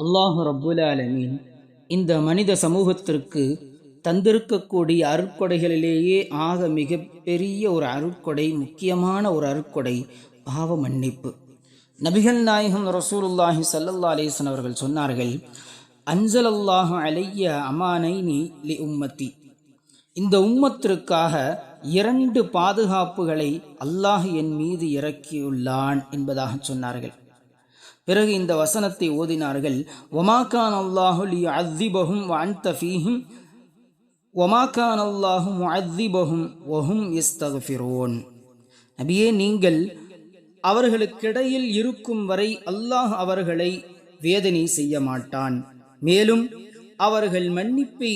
அல்லாஹு ரப்புல் ஆலமீன் இந்த மனித சமூகத்திற்கு தந்திருக்கக்கூடிய அருட்கொடைகளிலேயே ஆக மிக பெரிய ஒரு அருட்கொடை முக்கியமான ஒரு அருட்கொடை பாவ மன்னிப்பு. நபிகள் நாயகம் ரசூலுல்லாஹி சல்லல்லா அலைஹி அவர்கள் சொன்னார்கள் அன்சலல்லாஹு அலைய அமானைனி லி உம்மத்தி. இந்த உம்மத்திற்காக இரண்டு பாதுகாப்புகளை அல்லாஹ் என் மீது இறக்கியுள்ளான் என்பதாக சொன்னார்கள். பிறகு இந்த வசனத்தை ஓதினார்கள். ஒமாக்கான் அல்லாஹு லி அத்திபஹும் அன்த ஃபீஹும். ஒமாக்கான் அல்லாஹும் முஅத்திபஹும் ஒஹும் இஸ்தகஃபிரோன் நபியே நீங்கள் அவர்களுக்கிடையில் இருக்கும் வரை அல்லாஹ் அவர்களை வேதனை செய்ய மாட்டான். மேலும் அவர்கள் மன்னிப்பை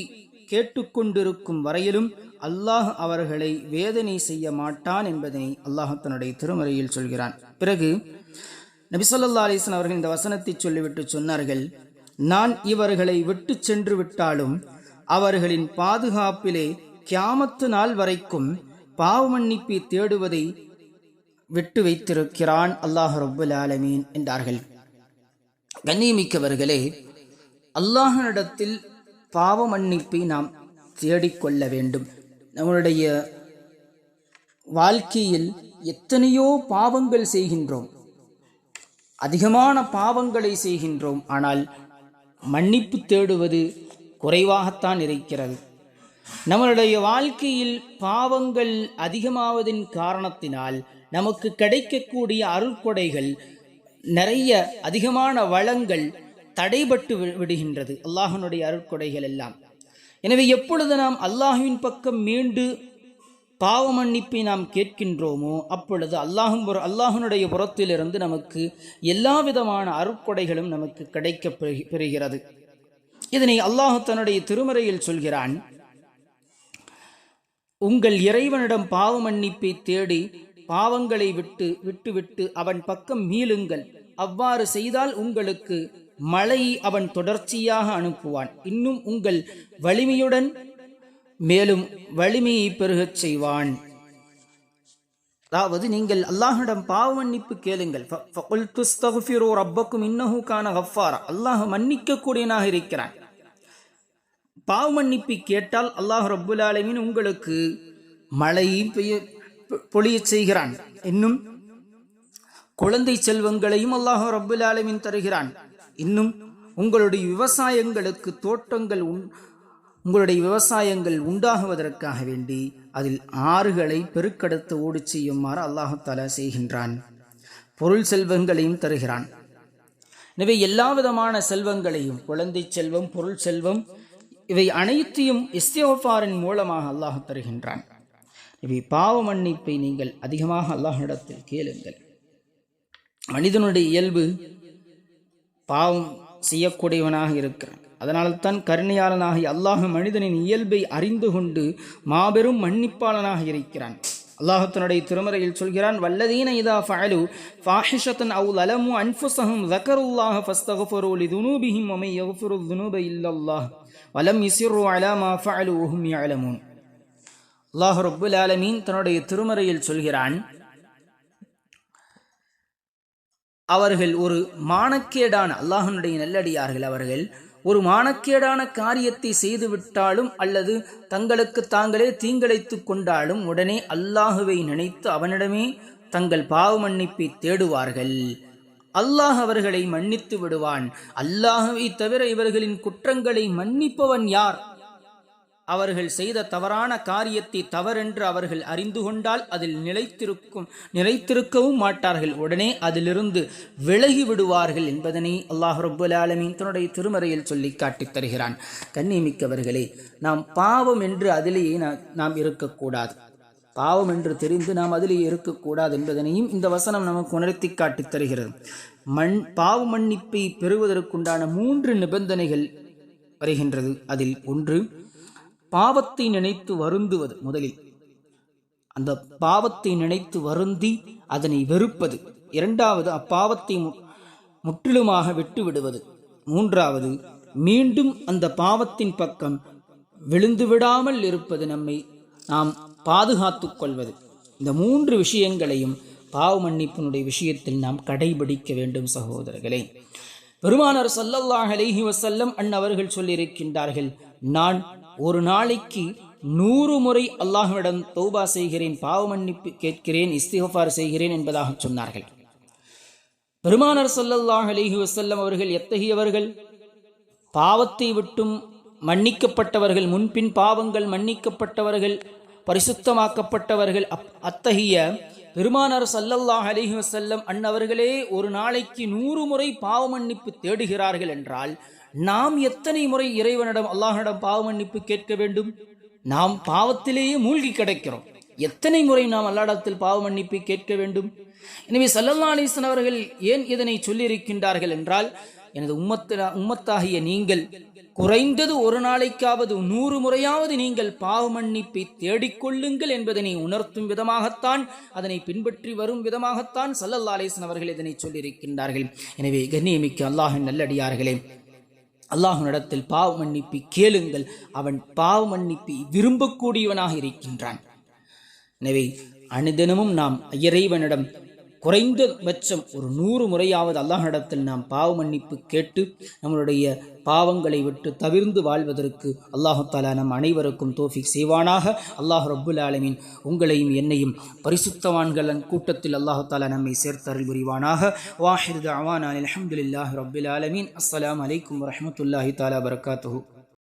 கேட்டுக்கொண்டிருக்கும் வரையிலும் அல்லாஹ் அவர்களை வேதனை செய்ய மாட்டான் என்பதனை அல்லாஹ் தன்னுடைய திருமறையில் சொல்கிறான். பிறகு நபிசல்லா அலிஸ்லாம் அவர்கள் இந்த வசனத்தை சொல்லிவிட்டு சொன்னார்கள் நான் இவர்களை விட்டு சென்று விட்டாலும் அவர்களின் பாதுகாப்பிலே கியாமத்து நாள் வரைக்கும் பாவமன்னிப்பை தேடுவதை விட்டு வைத்திருக்கிறான் அல்லாஹ் ரபுல் ஆலமீன் என்றார்கள். கண்ணியமிக்கவர்களே அல்லாஹனிடத்தில் பாவ மன்னிப்பை நாம் தேடிக்கொள்ள வேண்டும். நம்மளுடைய வாழ்க்கையில் எத்தனையோ பாவங்கள் செய்கின்றோம். அதிகமான பாவங்களை செய்கின்றோம். ஆனால் மன்னிப்பு தேடுவது குறைவாகத்தான் இருக்கிறது. நம்மளுடைய வாழ்க்கையில் பாவங்கள் அதிகமாவதின் காரணத்தினால் நமக்கு கிடைக்கக்கூடிய அருள்கொடைகள் நிறைய அதிகமான வளங்கள் தடைபட்டு விடுகின்றது. அல்லாஹனுடைய அருட்கொடைகள் எல்லாம். எனவே எப்பொழுது நாம் அல்லாஹுவின் பக்கம் மீண்டு பாவ மன்னிப்பை நாம் கேட்கின்றோமோ அப்பொழுது அல்லாஹும் அல்லாஹனுடைய புறத்திலிருந்து நமக்கு எல்லா விதமான அருட்கொடைகளும் நமக்கு கிடைக்க பெறுகிறது. இதனை அல்லாஹு தன்னுடைய திருமறையில் சொல்கிறான் உங்கள் இறைவனிடம் பாவ மன்னிப்பை தேடி பாவங்களை விட்டு விட்டுவிட்டு அவன் பக்கம் மீளுங்கள். அவ்வாறு செய்தால் உங்களுக்கு மழையை அவன் தொடர்ச்சியாக அனுப்புவான். இன்னும் உங்கள் வலிமையுடன் மேலும் வலிமையை பெருகச் செய்வான். அதாவது நீங்கள் அல்லாஹிடம் பாவ மன்னிப்பு கேளுங்கள். ரப்பக்கும் இன்னஹு கான கஃபாரா அல்லாஹ் மன்னிக்க கூடியனாக இருக்கிறான். பாவ மன்னிப்பு கேட்டால் அல்லாஹ் ரப்புல் ஆலமின் உங்களுக்கு மழையை பெய்ய பொழிய செய்கிறான். இன்னும் குழந்தை செல்வங்களையும் அல்லாஹ் ரப்புல் ஆலமின் தருகிறான். இன்னும் உங்களுடைய விவசாயங்களுக்கு தோட்டங்கள் உங்களுடைய விவசாயங்கள் உண்டாகுவதற்காக வேண்டி அதில் ஆறுகளை பெருக்கெடுத்து ஓடி செய்யுமாறு அல்லாஹால செய்கின்றான். பொருள் செல்வங்களையும் தருகிறான். எனவே எல்லா விதமான செல்வங்களையும் குழந்தை செல்வம் பொருள் செல்வம் இவை அனைத்தையும் இஸ்தியோஃபாரின் மூலமாக அல்லாஹ் தருகின்றான். இவை பாவ மன்னிப்பை நீங்கள் அதிகமாக அல்லாஹிடத்தில் கேளுங்கள். மனிதனுடைய இயல்பு பாவம் செய்யக்கூடியவனாக இருக்கிறான். அதனால்தான் கருணையாளனாகி அல்லாஹு மனிதனின் இயல்பை அறிந்து கொண்டு மாபெரும் மன்னிப்பாளனாக இருக்கிறான். அல்லாஹு தன்னுடைய திருமறையில் சொல்கிறான் வல்லதீன இதா ஃபஅலு ஃபாஹிஷத்தன் அவு லலமு அன்ஃபுசஹும் ذكرுல்லாஹ ஃபஸ்தக்ஃபிரு லிதுனூபிஹிம் வமை யக்ஃபிரு الذுனூப இல்லல்லாஹ் வலம் யுஸிரு அலா மா ஃபஅலு வஹும் அல்லாஹ் ரப்பல் ஆலமீன் தன்னுடைய திருமறையில் சொல்கிறான் அவர்கள் ஒரு மானக்கேடான அல்லாஹனுடைய நல்லடியார்கள் அவர்கள் ஒரு மானக்கேடான காரியத்தை செய்துவிட்டாலும் அல்லது தங்களுக்கு தாங்களே தீங்கிழைத்து கொண்டாலும் உடனே அல்லாஹுவை நினைத்து அவனிடமே தங்கள் பாவ மன்னிப்பை தேடுவார்கள். அல்லாஹ் அவர்களை மன்னித்து விடுவான். அல்லாஹுவை தவிர இவர்களின் குற்றங்களை மன்னிப்பவன் யார்? அவர்கள் செய்த தவறான காரியத்தை தவறென்று அவர்கள் அறிந்து கொண்டால் அதில் நிலைத்திருக்கும் நிலைத்திருக்கவும் மாட்டார்கள். உடனே அதிலிருந்து விலகி விடுவார்கள் என்பதனை அல்லாஹ் ரபுல் ஆலமீன் தன்னுடைய திருமறையில் சொல்லி காட்டித் தருகிறான். கண்ணிமிக்கவர்களே நாம் பாவம் என்று அதிலேயே நாம் இருக்கக்கூடாது. பாவம் என்று தெரிந்து நாம் அதிலேயே இருக்கக்கூடாது என்பதனையும் இந்த வசனம் நமக்கு உணர்த்தி காட்டித் தருகிறது. மண் பாவ மன்னிப்பை பெறுவதற்குண்டான மூன்று நிபந்தனைகள் வருகின்றது. அதில் ஒன்று பாவத்தை நினைத்து வருந்துவது முதலில். அந்த பாவத்தை நினைத்து வருந்தி அதனை வெறுப்பது. இரண்டாவது அப்பாவத்தை முற்றிலுமாக விட்டு விடுவது மூன்றாவது மீண்டும் அந்த பாவத்தின் பக்கம் விழுந்து விடாமல் இருப்பது நம்மை நாம் பாதுகாத்து கொள்வது. இந்த மூன்று விஷயங்களையும் பாவ மன்னிப்பினுடைய விஷயத்தில் நாம் கடைபிடிக்க வேண்டும் சகோதரர்களே. பெருமானார் சல்லல்லாஹ் அலேஹி வசல்லம் அண்ணவர்கள் சொல்லியிருக்கின்றார்கள் நான் ஒரு நாளைக்கு நூறு முறை அல்லாஹுவிடம் தௌபா செய்கிறேன் பாவ மன்னிப்பு கேட்கிறேன் இஸ்திஃபார் செய்கிறேன் என்பதாக சொன்னார்கள். பெருமானர் ஸல்லல்லாஹு அலிஹி வசல்லம் அவர்கள் எத்தகையவர்கள்? பாவத்தை விட்டும் மன்னிக்கப்பட்டவர்கள் முன்பின் பாவங்கள் மன்னிக்கப்பட்டவர்கள் பரிசுத்தமாக்கப்பட்டவர்கள் அப்- அத்தகைய பெருமானார் சல்லல்லாஹ் அலிஹி வசல்லம் அன்னவர்களே ஒரு நாளைக்கு நூறு முறை பாவ மன்னிப்பு தேடுகிறார்கள் என்றால் நாம் எத்தனை முறை இறைவனிடம் அல்லாஹனிடம் பாவ மன்னிப்பு கேட்க வேண்டும்? நாம் பாவத்திலேயே மூழ்கி கிடைக்கிறோம். எத்தனை முறை நாம் அல்லாடத்தில் பாவ மன்னிப்பு கேட்க வேண்டும்? எனவே சல்லல்லா அலிஸ்லாம் அவர்கள் ஏன் இதனை சொல்லியிருக்கின்றார்கள் என்றால் எனது உம்மத்த உம்மத்தாகிய நீங்கள் குறைந்தது ஒரு நாளைக்காவது நூறு முறையாவது நீங்கள் பாவ மன்னிப்பை தேடிக்கொள்ளுங்கள் என்பதனை உணர்த்தும் விதமாகத்தான் அதனை பின்பற்றி வரும் விதமாகத்தான் சல்லல்லா அலிஸ்லாம் அவர்கள் இதனை சொல்லியிருக்கின்றார்கள். எனவே கண்ணியமிக்க அல்லாஹின் நல்லடியார்களே அல்லாஹுனிடத்தில் பாவ மன்னிப்பை கேளுங்கள். அவன் பாவ மன்னிப்பை விரும்பக்கூடியவனாக இருக்கின்றான். எனவே அனுதினமும் நாம் இறைவனிடம் குறைந்த பட்சம் ஒரு நூறு முறையாவது அல்லாஹிடத்தில் நாம் பாவ மன்னிப்பு கேட்டு நம்மளுடைய பாவங்களை விட்டு தவிர்ந்து வாழ்வதற்கு அல்லாஹு தாலா நம் அனைவருக்கும் தோஃபிக் செய்வானாக. அல்லாஹ் ரப்புல் ஆலமீன் உங்களையும் என்னையும் பரிசுத்தவான்கள் கூட்டத்தில் அல்லாஹு தாலா நம்மை சேர்த்தருள் புரிவானாக. வாஹிர் அவான் அலமதுல்லாஹி ரபுல் ஆலமீன். அஸ்லாம் அலைக்கும் வரமத்துல்லாஹி தாலா பரகாத்து